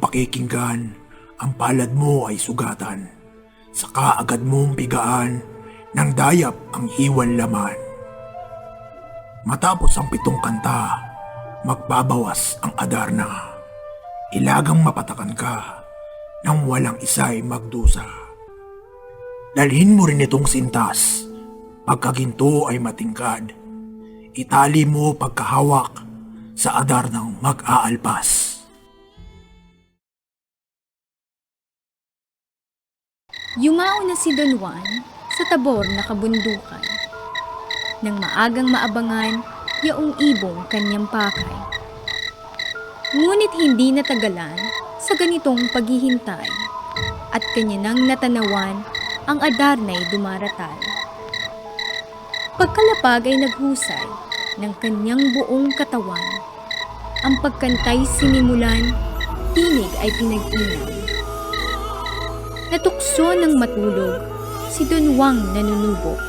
pakikinggan, ang palad mo ay sugatan. Saka agad mong bigaan, ng dayap ang hiwan laman. Matapos ang pitong kanta, magbabawas ang adarna. Ilagang mapatakan ka, nang walang isa'y magdusa. Dalhin mo rin itong sintas, pagkaginto ay matingkad. Itali mo pagkahawak sa adar ng mag-aalpas. Yumao na si Don Juan sa tabor na kabundukan. Nang maagang maabangan, yaong ibong kanyang pakay. Ngunit hindi natagalan sa ganitong paghihintay at kanya nang natanawan ang Adarnay dumaratal. Pagkalapag ay naghusay ng kanyang buong katawan. Ang pagkantay sinimulan, tinig ay pinag-inaw. Natukso ng matulog, si Don Juan nanunubok.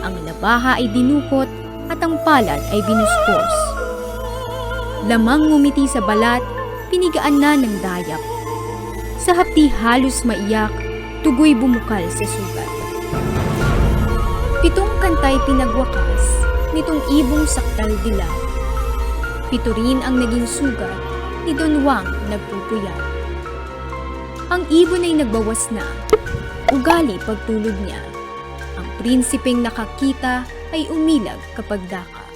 Ang labaha ay dinukot at ang palad ay binuspos. Lamang ngumiti sa balat, pinigaan na ng dayap. Sa hapti halos maiyak, tugoy bumukal sa sugat. Pitong kantay pinagwakas nitong ibong saktal dilaw. Pito rin ang naging sugat ni Don Juan nagpupuyat. Ang ibon ay nagbawas na. Ugali pagtulog niya. Ang prinsipeng nakakita ay umilag kapag daka.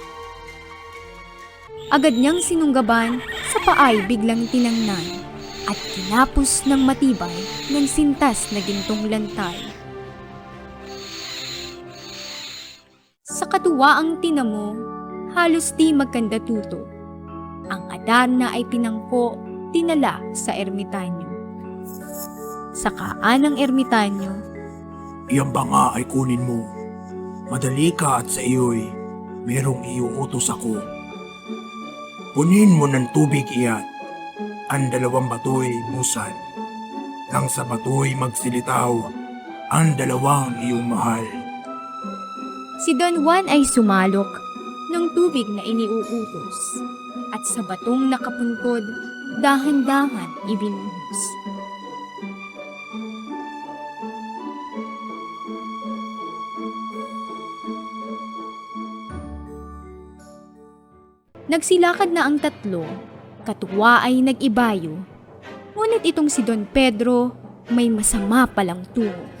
Agad niyang sinunggaban, sa paay biglang tinangnan at kinapos ng matibay ng sintas na gintong lantay. Sa katuwaang tinamo, halos di magkanda tuto. Ang Adarna ay pinangko, tinala sa ermitanyo. Sa kaan ng ermitanyo, Iyan ba nga ay kunin mo? Madali ka at sa iyo'y merong iuutos ako. Punin mo ng tubig iyan. Ang dalawang bato'y busan. Nang sa bato'y magsilitaw, ang dalawang iyong mahal. Si Don Juan ay sumalok ng tubig na iniuutos at sa batong nakapunkod, dahan-dahan ibinuhos. Nagsilakad na ang tatlo, katuwa ay nag-ibayo, ngunit itong si Don Pedro may masama palang tungo.